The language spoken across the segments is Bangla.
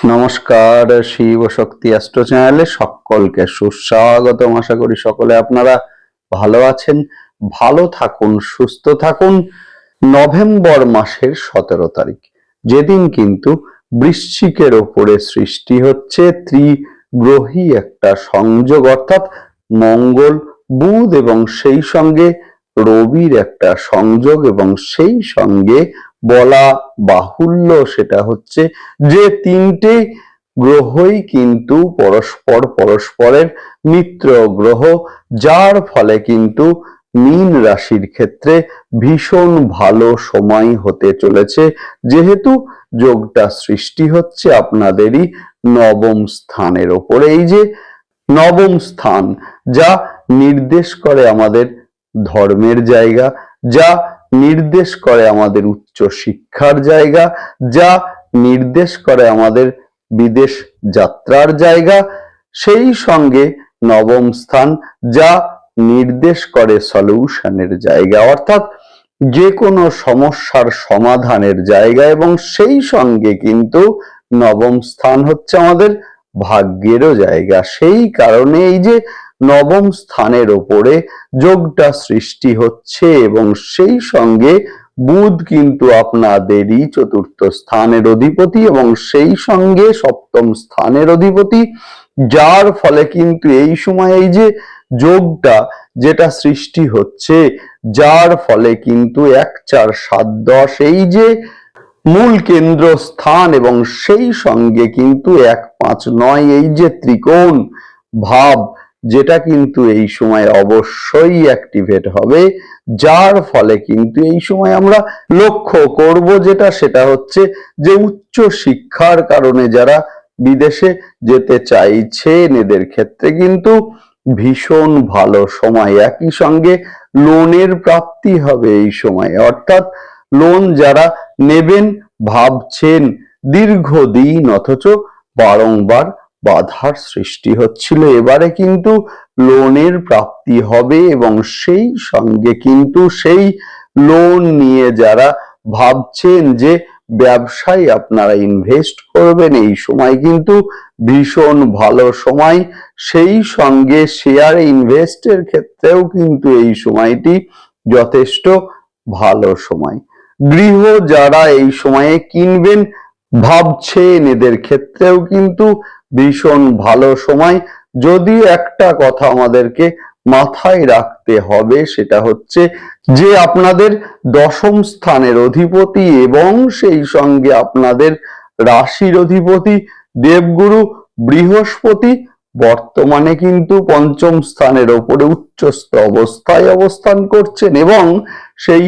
নমস্কার, শিব শক্তি অ্যাস্ট্রো চ্যানেলে সকলকে সুস্বাগতম। আশা করি সকলে আপনারা ভালো আছেন, ভালো থাকুন, সুস্থ থাকুন। নভেম্বর মাসের সতেরো তারিখ, যেদিন কিন্তু বৃশ্চিকের ওপরে সৃষ্টি হচ্ছে ত্রিগ্রহী একটা সংযোগ, অর্থাৎ মঙ্গল, বুধ এবং সেই সঙ্গে রবির একটা সংযোগ এবং সেই সঙ্গে বলা বাহুল্য সেটা হচ্ছে যে তিনটে গ্রহই কিন্তু পরস্পর পরস্পরের মিত্র গ্রহ, যার ফলে কিন্তু মীন রাশির ক্ষেত্রে ভীষণ ভালো সময় হতে চলেছে। যেহেতু যোগটা সৃষ্টি হচ্ছে আপনাদেরই নবম স্থানের ওপরে। এই যে নবম স্থান, যা নির্দেশ করে আমাদের ধর্মের জায়গা, যা নির্দেশ করে আমাদের উচ্চ শিক্ষার জায়গা, যা নির্দেশ করে আমাদের বিদেশ যাত্রার জায়গা। সেই সঙ্গে নবম স্থান, যা নির্দেশ করে সলিউশনের জায়গা, অর্থাৎ যে কোনো সমস্যার সমাধানের জায়গা। এবং সেই সঙ্গে কিন্তু নবম স্থান হচ্ছে আমাদের ভাগ্যেরও জায়গা। সেই কারণে এই যে নবম স্থানের ওপরে যোগটা সৃষ্টি হচ্ছে এবং সেই সঙ্গে বুধ কিন্তু আপনাদেরই চতুর্থ স্থানের অধিপতি এবং সেই সঙ্গে সপ্তম স্থানের অধিপতি, যার ফলে কিন্তু এই সময় এই যে যোগটা যেটা সৃষ্টি হচ্ছে, যার ফলে কিন্তু এক, চার, সাত, দশ, এই যে মূল কেন্দ্র স্থান এবং সেই সঙ্গে কিন্তু এক, পাঁচ, নয়, এই যে ত্রিকোণ ভাব যেটা কিন্তু এই সময় অবশ্যই অ্যাক্টিভেট হবে, যার ফলে কিন্তু এই সময় আমরা লক্ষ্য করব যেটা, সেটা হচ্ছে যে উচ্চ শিক্ষার কারণে যারা বিদেশে যেতে চাইছেন, এদের ক্ষেত্রে কিন্তু ভীষণ ভালো সময়। একই সঙ্গে লোনের প্রাপ্তি হবে এই সময়। অর্থাৎ লোন যারা নেবেন, ভাবছেন দীর্ঘদিন, অথচ বারংবার বাধার সৃষ্টি হচ্ছিল। এবারে কিন্তু লোনের প্রাপ্তি হবে এবং সেই সঙ্গে কিন্তু সেই লোন নিয়ে যারা ভাবছেন যে ব্যবসায় আপনারা ইনভেস্ট করবেন, এই সময় কিন্তু ভীষণ ভালো সময়। সেই সঙ্গে শেয়ারে ইনভেস্টের ক্ষেত্রেও কিন্তু এই সময়টি যথেষ্ট ভালো সময়। গৃহ যারা এই সময়ে কিনবেন, ভাবছেন এদের ক্ষেত্রেও কিন্তু ভীষণ ভালো সময়। যদি একটা কথা আমাদেরকে মাথায় রাখতে হবে, সেটা হচ্ছে যে আপনাদের দশম স্থানের অধিপতি এবং সেই সঙ্গে আপনাদের রাশির অধিপতি দেবগুরু বৃহস্পতি বর্তমানে কিন্তু পঞ্চম স্থানের ওপরে উচ্চস্থ অবস্থায় অবস্থান করছেন এবং সেই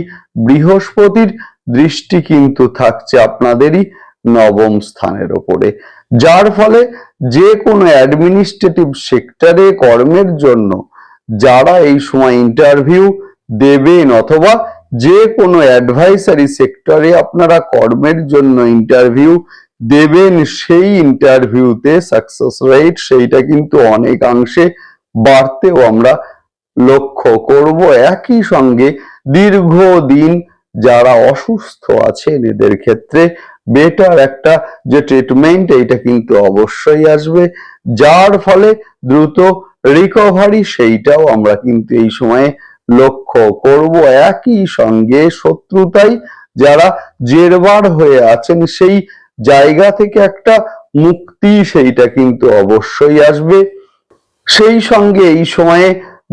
বৃহস্পতির দৃষ্টি কিন্তু থাকছে আপনাদেরই নবম স্থানের ওপরে। যার ফলে যে কোনো অ্যাডমিনিস্ট্রেটিভ সেক্টরে কর্মের জন্য যারা এই সময় ইন্টারভিউ দেবেন অথবা যে কোনো অ্যাডভাইসারি সেক্টরে আপনারা কর্মের জন্য ইন্টারভিউ দেবেন, সেই ইন্টারভিউতে সাকসেস রেট সেইটা কিন্তু অনেকাংশে বাড়তেও আমরা লক্ষ্য করব। একই সঙ্গে দীর্ঘদিন যারা অসুস্থ আছেন, এদের ক্ষেত্রে বেটার একটা যে ট্রিটমেন্ট এইটা কিন্তু অবশ্যই আসবে। যার ফলে দ্রুত রিকভারি সেইটাও আমরা কিন্তু এই সময়ে লক্ষ্য করব। একই সঙ্গে শত্রুতাই যারা জেরবার হয়ে আছেন, সেই জায়গা থেকে একটা মুক্তি সেইটা কিন্তু অবশ্যই আসবে। সেই সঙ্গে এই সময়ে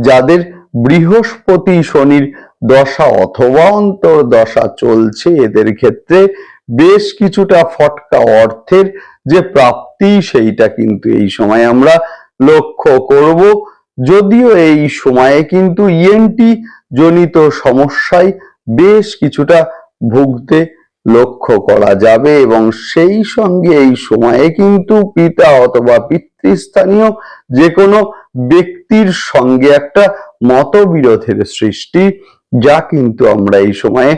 যাদের বৃহস্পতি শনির দশা অথবা অন্তর দশা চলছে, এদের ক্ষেত্রে বেশ কিছুটা ফটকা অর্থের যে প্রাপ্তি সেইটা কিন্তু এই সময় আমরা লক্ষ্য করব। যদিও এই সময়ে কিন্তু ইএনটি জনিত সমস্যায় বেশ কিছুটা ভুগতে লক্ষ্য করা যাবে এবং সেই সঙ্গে এই সময়ে কিন্তু পিতা অথবা পিতৃস্থানীয় যে কোনো ব্যক্তির সঙ্গে একটা মতবিরোধের সৃষ্টি, যা কিন্তু আমরা এই সময়ে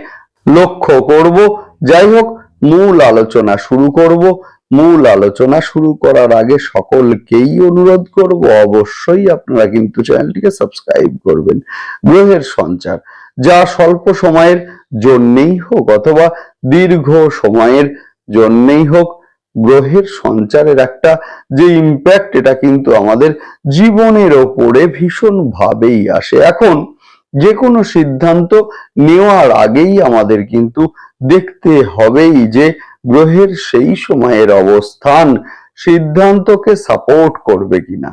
লক্ষ্য করব। যাই হোক মূল আলোচনা শুরু করব। মূল আলোচনা শুরু করার আগে সকলকেই অনুরোধ করব, অবশ্যই আপনারা কিন্তু চ্যানেলটিকে সাবস্ক্রাইব করবেন। গ্রহের সঞ্চার, যা স্বল্প সময়ের জন্যেই হোক অথবা দীর্ঘ সময়ের জন্যেই হোক, গ্রহের সঞ্চারের একটা যে ইম্প্যাক্ট এটা কিন্তু আমাদের জীবনের ওপরে ভীষণ ভাবেই আসে। এখন যে কোনো সিদ্ধান্ত নেওয়ার আগেই আমাদের কিন্তু দেখতে হবেই যে গ্রহের সেই সময়ের অবস্থান সিদ্ধান্তকে সাপোর্ট করবে কিনা।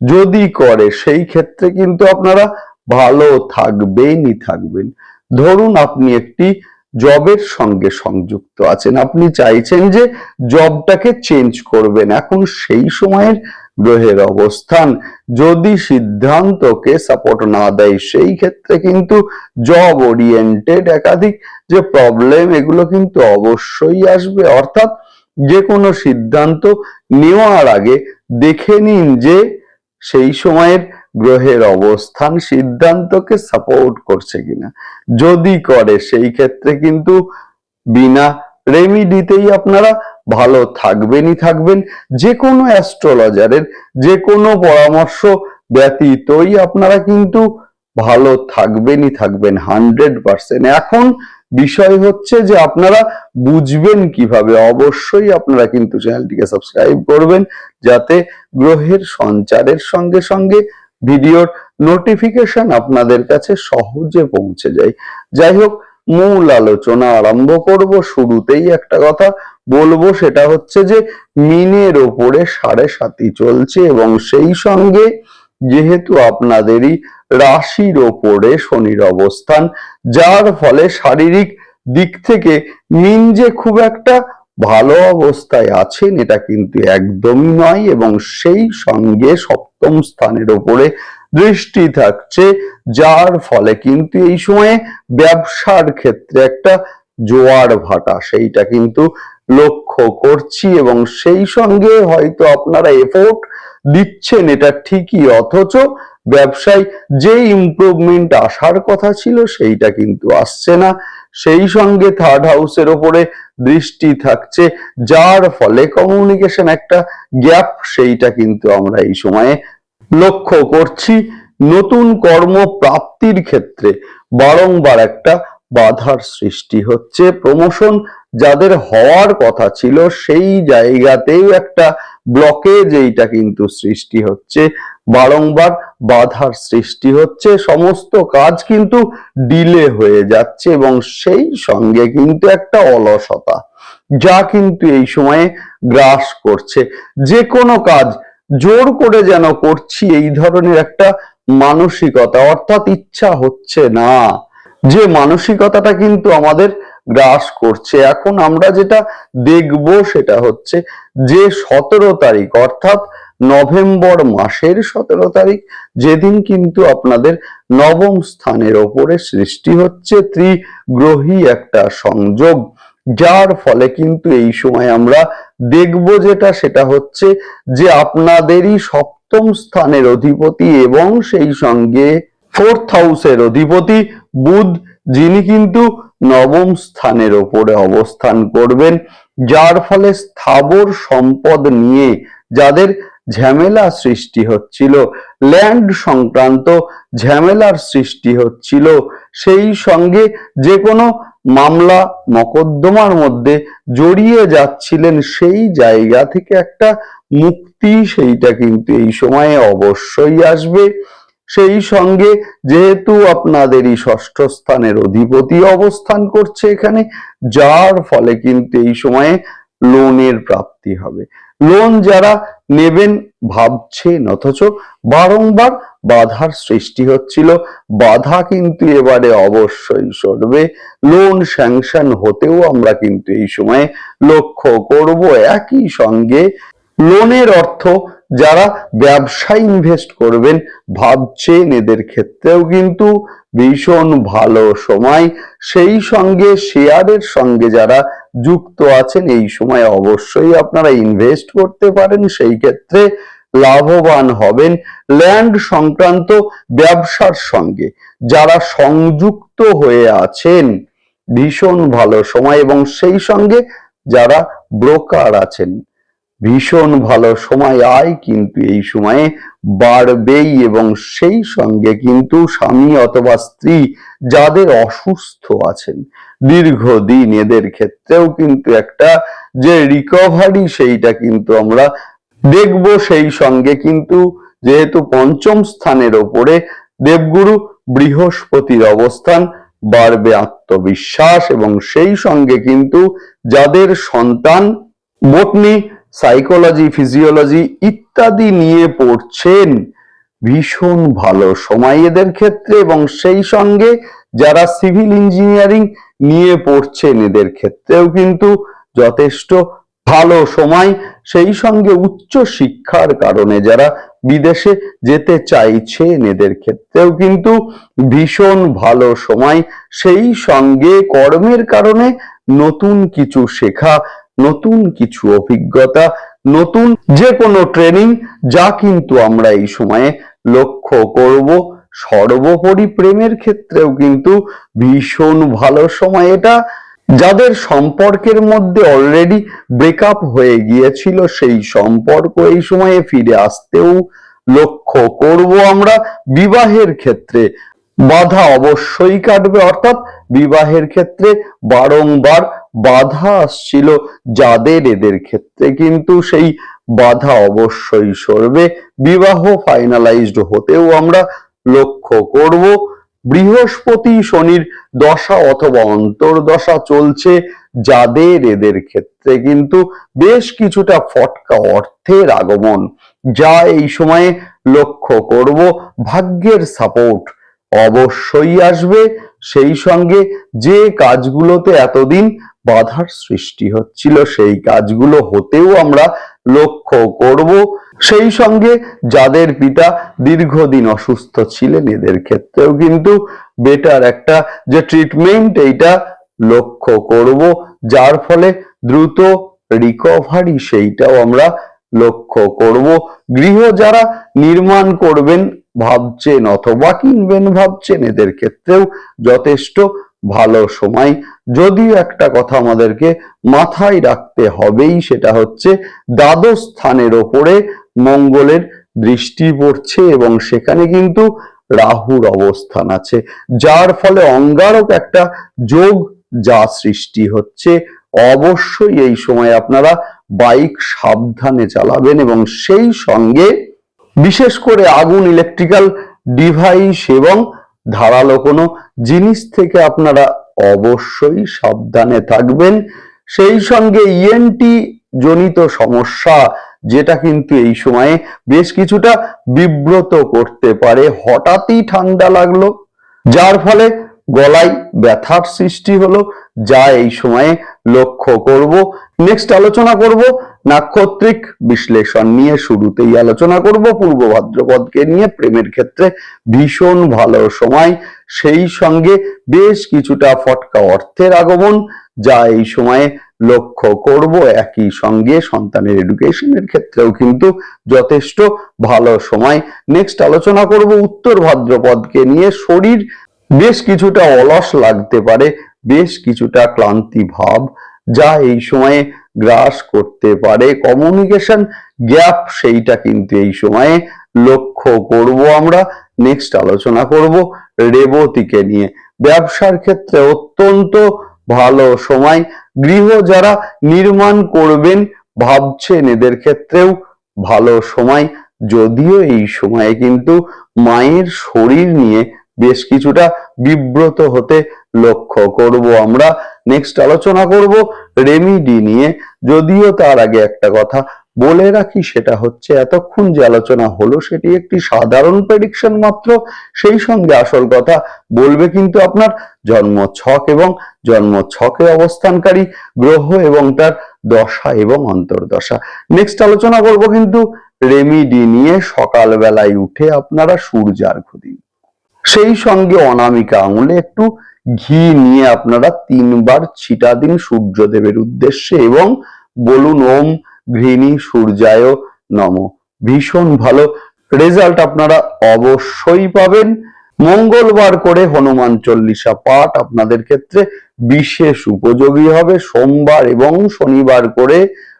যদি করে, সেই ক্ষেত্রে কিন্তু আপনারা ভালো থাকবেনই থাকবেন। ধরুন আপনি একটি জবের সঙ্গে সংযুক্ত আছেন, আপনি চাইছেন যে জবটাকে চেঞ্জ করবেন। এখন সেই সময়ের গ্রহের অবস্থান। যদি সিদ্ধান্তকে সাপোর্ট না দেয়, সেই ক্ষেত্রে কিন্তু জব ওরিয়েন্টেড একাধিক যে প্রবলেম এগুলো কিন্তু অবশ্যই আসবে। অর্থাৎ যে কোনো সিদ্ধান্ত নেওয়ার আগে দেখে নিন যে সেই সময়ের গ্রহের অবস্থান সিদ্ধান্তকে সাপোর্ট করছে কিনা। যদি করে, সেই ক্ষেত্রে কিন্তু বিনা রেমিডিতেই আপনারা ভালো থাকবেনই থাকবেন যে কোনো অ্যাস্ট্রোলজারের যে কোনো পরামর্শ ব্যতীতই আপনারা কিন্তু ভালো থাকবেনই থাকবেন, হান্ড্রেড পার্সেন্ট। এখন বিষয় হচ্ছে যে আপনারা বুঝবেন কীভাবে, অবশ্যই আপনারা কিন্তু চ্যানেলটিকে সাবস্ক্রাইব করবেন, যাতে গ্রহের সঞ্চারের সঙ্গে সঙ্গে ভিডিওর নোটিফিকেশন আপনাদের কাছে সহজে পৌঁছে যায়। যাই হোক, মূল আলোচনা আরম্ভ করব, শুরুতেই একটা কথা বলব সেটা হচ্ছে যে মিনের ওপরে সাড়ে সাতি চলছে এবং সেই সঙ্গে যেহেতু আপনাদেরই রাশির ওপরে শনির অবস্থান, যার ফলে শারীরিক দিক থেকে মিন যে খুব একটা ভালো অবস্থায় আছেন, এটা কিন্তু একদমই নয় এবং সেই সঙ্গে সপ্তম স্থানের ওপরে দৃষ্টি থাকছে, যার ফলে কিন্তু এই সময়ে ব্যবসার ক্ষেত্রে একটা জোয়ার ভাটা, সেইটা কিন্তু লক্ষ্য করছি এবং সেই সঙ্গে হয়তো আপনারা এফোর্ট দিচ্ছেন, এটা ঠিকই। অথচ ব্যবসায় যে ইমপ্রুভমেন্ট আসার কথা ছিল, সেইটা কিন্তু আসছে না। সেই সঙ্গে থার্ড হাউসের ওপরে দৃষ্টি থাকছে, যার ফলে কমিউনিকেশন একটা গ্যাপ সেইটা কিন্তু আমরা এই সময়ে লক্ষ্য করছি। নতুন কর্ম প্রাপ্তির ক্ষেত্রে বারংবার একটা বাধার সৃষ্টি হচ্ছে। প্রমোশন যাদের হওয়ার কথা ছিল সেই জায়গাতেও একটা ব্লকেজ এইটা কিন্তু সৃষ্টি হচ্ছে। বারংবার বাধার সৃষ্টি হচ্ছে, সমস্ত কাজ কিন্তু ডিলে হয়ে যাচ্ছে এবং সেই সঙ্গে কিন্তু একটা অলসতা যা কিন্তু এই সময়ে গ্রাস করছে। যে কোনো কাজ, জোর করে যেন করছি, এই ধরনের একটা মানসিকতা অর্থাৎ ইচ্ছা হচ্ছে না। যে মানসিকতাটা কিন্তু আমাদের গ্রাস করছে। এখন আমরা যেটা দেখব সেটা হচ্ছে যে সতেরো তারিখ, অর্থাৎ নভেম্বর মাসের সতেরো তারিখ, যেদিন কিন্তু আপনাদের নবম স্থানের ওপরে সৃষ্টি হচ্ছে ত্রিগ্রহী একটা সংযোগ, যার ফলে কিন্তু এই সময় আমরা দেখব যেটা, সেটা হচ্ছে যে আপনাদেরই সপ্তম স্থানের অধিপতি এবং সেই সঙ্গে ফোর্থ হাউসের অধিপতি বুধ যিনি কিন্তু নবম স্থানের ওপরে অবস্থান করবেন, যার ফলে স্থাবর সম্পদ নিয়ে যাদের ঝামেলা সৃষ্টি হচ্ছিল ল্যান্ড সংক্রান্ত ঝামেলার সৃষ্টি হচ্ছিল, সেই সঙ্গে যে কোনো মামলা মকদ্দমার মধ্যে জড়িয়ে যাচ্ছিলেন, সেই জায়গা থেকে একটা মুক্তি সেইটা কিন্তু এই সময়ে অবশ্যই আসবে। সেই সঙ্গে যেহেতু আপনাদেরই ষষ্ঠ স্থানের অধিপতি অবস্থান করছে এখানে, যার ফলে কিন্তু এই সময়ে লোনের প্রাপ্তি হবে। লোন যারা নেবেন ভাবছেন, অথচ বারংবার বাধার সৃষ্টি হচ্ছিল, বাধা কিন্তু এবারে অবশ্যই সরবে। লোন স্যাংশন হতেও আমরা কিন্তু এই সময়ে লক্ষ্য করব। একই সঙ্গে লোনের অর্থ যারা ব্যবসায় ইনভেস্ট করবেন ভাবছেন এদের ক্ষেত্রেও কিন্তু ভীষণ ভালো সময়। সেই সঙ্গে শেয়ারের সঙ্গে যারা যুক্ত আছেন, এই সময় অবশ্যই আপনারা ইনভেস্ট করতে পারেন। সেই ক্ষেত্রে লাভবান হবেন ল্যান্ড সংক্রান্ত ব্যবসার সঙ্গে। যারা সংযুক্ত হয়ে আছেন, ভীষণ ভালো সময় এবং সেই সঙ্গে যারা ব্রোকার আছেন ভীষণ ভালো সময় আয় কিন্তু এই সময়ে বাড়বেই এবং সেই সঙ্গে কিন্তু স্বামী অথবা স্ত্রী যাদের অসুস্থ আছেন, দীর্ঘদিন এদের ক্ষেত্রেও কিন্তু একটা যে রিকভারি সেইটা কিন্তু আমরা দেখব। সেই সঙ্গে কিন্তু যেহেতু পঞ্চম স্থানের ওপরে দেবগুরু বৃহস্পতির অবস্থান, বাড়বে আত্মবিশ্বাস এবং সেই সঙ্গে কিন্তু যাদের সন্তান বটনি সাইকোলজি ফিজিওলজি ইত্যাদি নিয়ে পড়ছেন। ভীষণ ভালো। সময় এদের ক্ষেত্রে এবং সেই সঙ্গে যারা সিভিল ইঞ্জিনিয়ারিং নিয়ে পড়ছেন এদের ক্ষেত্রেও কিন্তু যথেষ্ট ভালো সময়। সেই সঙ্গে উচ্চ শিক্ষার কারণে যারা বিদেশে যেতে চাইছেন এদের ক্ষেত্রেও কিন্তু ভীষণ ভালো সময়। সেই সঙ্গে কর্মের কারণে নতুন কিছু শেখা নতুন কিছু অভিজ্ঞতা, নতুন যে কোনো ট্রেনিং যা কিন্তু আমরা এই সময়ে লক্ষ্য করব। সর্বোপরি প্রেমের ক্ষেত্রেও কিন্তু ভীষণ ভালো সময় এটা। যাদের সম্পর্কের মধ্যে অলরেডি ব্রেকআপ হয়ে গিয়েছিল, সেই সম্পর্ক এই সময়ে ফিরে আসতেও লক্ষ্য করব আমরা। বিবাহের ক্ষেত্রে বাধা অবশ্যই কাটবে, অর্থাৎ বিবাহের ক্ষেত্রে বারংবার বাধা আসছিল যাদের এদের ক্ষেত্রে, কিন্তু সেই বাধা অবশ্যই সরবে। বিবাহ ফাইনালাইজড হতেও আমরা লক্ষ্য করব। বৃহস্পতি শনির দশা অথবা অন্তর্দশা চলছে যাদের এদের ক্ষেত্রে, কিন্তু বেশ কিছুটা ফটকা অর্থের আগমন। যা এই সময়ে লক্ষ্য করব। ভাগ্যের সাপোর্ট অবশ্যই আসবে। সেই সঙ্গে যে কাজগুলোতে এতদিন বাধার সৃষ্টি হচ্ছিল, সেই কাজগুলো হতেও আমরা লক্ষ্য করব। সেই সঙ্গে যাদের পিতা দীর্ঘদিন অসুস্থ ছিলেন, এদের ক্ষেত্রেও কিন্তু বেটার একটা যে ট্রিটমেন্ট এইটা লক্ষ্য করব। যার ফলে দ্রুত রিকভারি সেইটাও আমরা লক্ষ্য করব। গৃহ যারা নির্মাণ করবেন, ভাবছেন অথবা কিনবেন, ভাবছেন, এদের ক্ষেত্রেও যথেষ্ট ভালো সময়। যদিও একটা কথা আমাদেরকে মাথায় রাখতে হবেই, সেটা হচ্ছে দ্বাদশ স্থানের ওপরে মঙ্গলের দৃষ্টি পড়ছে এবং সেখানে কিন্তু রাহুর অবস্থান আছে, যার ফলে অঙ্গারক একটা যোগ যা সৃষ্টি হচ্ছে। অবশ্যই এই সময় আপনারা বাইক সাবধানে চালাবেন এবং সেই সঙ্গে বিশেষ করে আগুন ইলেকট্রিক্যাল ডিভাইস এবং ধারালো কোনো জিনিস থেকে আপনারা অবশ্যই সাবধানে থাকবেন। সেই সঙ্গে ইএনটি জনিত সমস্যা, যেটা কিন্তু এই সময়ে বেশ কিছুটা বিব্রত করতে পারে, হঠাৎই ঠান্ডা লাগল, যার ফলে গলায় ব্যথার সৃষ্টি হলো, যা এই সময়ে লক্ষ্য করব। নেক্সট আলোচনা করব নাক্ষত্রিক বিশ্লেষণ নিয়ে শুরুতেই আলোচনা করব। পূর্ব ভাদ্রপদকে নিয়ে প্রেমের ক্ষেত্রে ভীষণ ভালো সময়। সেই সঙ্গে বেশ কিছুটা ফটকা অর্থের আগমন যা এই সময়ে লক্ষ্য করব। একই সঙ্গে সন্তানের এডুকেশনের ক্ষেত্রেও কিন্তু যথেষ্ট ভালো সময়। নেক্সট আলোচনা করব উত্তর ভাদ্রপদকে নিয়ে। শরীর বেশ কিছুটা অলস লাগতে পারে, বেশ কিছুটা ক্লান্তি ভাব যা এই সময়ে গ্রাস করতে পারে। কমিউনিকেশন গ্যাপ সেইটা কিন্তু এই সময়ে লক্ষ্য করব আমরা। নেক্সট আলোচনা করব রেবতীকে নিয়ে। ব্যবসার ক্ষেত্রে অত্যন্ত ভালো সময়। গৃহ যারা নির্মাণ করবেন ভাবছেন এদের ক্ষেত্রেও ভালো সময়। যদিও এই সময়ে কিন্তু মায়ের শরীর নিয়ে বেশ কিছুটা বিব্রত হতে লক্ষ্য করব আমরা। নেক্সট আলোচনা করব রেমিডি নিয়ে। যদিও তার আগে একটা কথা বলে রাখি, সেটা হচ্ছে এতক্ষণ যে আলোচনা হলো, সেটি একটি সাধারণ প্রেডিকশন মাত্র। সেই সঙ্গে আসল কথা বলবে কিন্তু আপনার জন্ম ছক এবং জন্ম ছকে অবস্থানকারী গ্রহ এবং তার দশা এবং অন্তর্দশা। নেক্সট আলোচনা করব কিন্তু রেমিডি নিয়ে। সকালবেলায় উঠে আপনারা সূর্যার্ঘ দিন। সেই সঙ্গে অনামিকা আঙুলে একটু ঘি নিয়ে আপনারা তিনবার ছিটা দিন সূর্যদেবের উদ্দেশ্যে এবং বলুন, ওম ঘৃণী সূর্যায় নম। ভীষণ ভালো রেজাল্ট আপনারা অবশ্যই পাবেন। মঙ্গলবার করে হনুমান চল্লিশা পাঠ আপনাদের ক্ষেত্রে বিশেষ উপযোগী হবে। সোমবার এবং শনিবার করে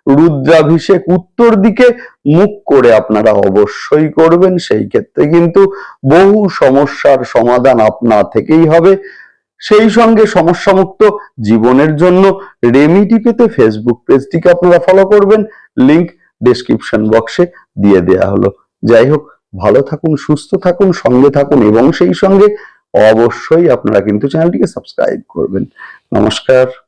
রুদ্রাভিষেক উত্তর দিকে মুখ করে আপনারা অবশ্যই করবেন। সেই ক্ষেত্রে কিন্তু বহু সমস্যার সমাধান আপনা থেকেই হবে। সেই সঙ্গে সমস্যামুক্ত জীবনের জন্য রেমিডি পেতে ফেসবুক পেজটিকে আপনারা ফলো করবেন। লিংক ডেসক্রিপশন বক্সে দিয়ে দেয়া হলো। যাই হোক, ভালো থাকুন, সুস্থ থাকুন, সঙ্গে থাকুন এবং সেই সঙ্গে অবশ্যই আপনারা কিন্তু চ্যানেলটিকে সাবস্ক্রাইব করবেন। নমস্কার।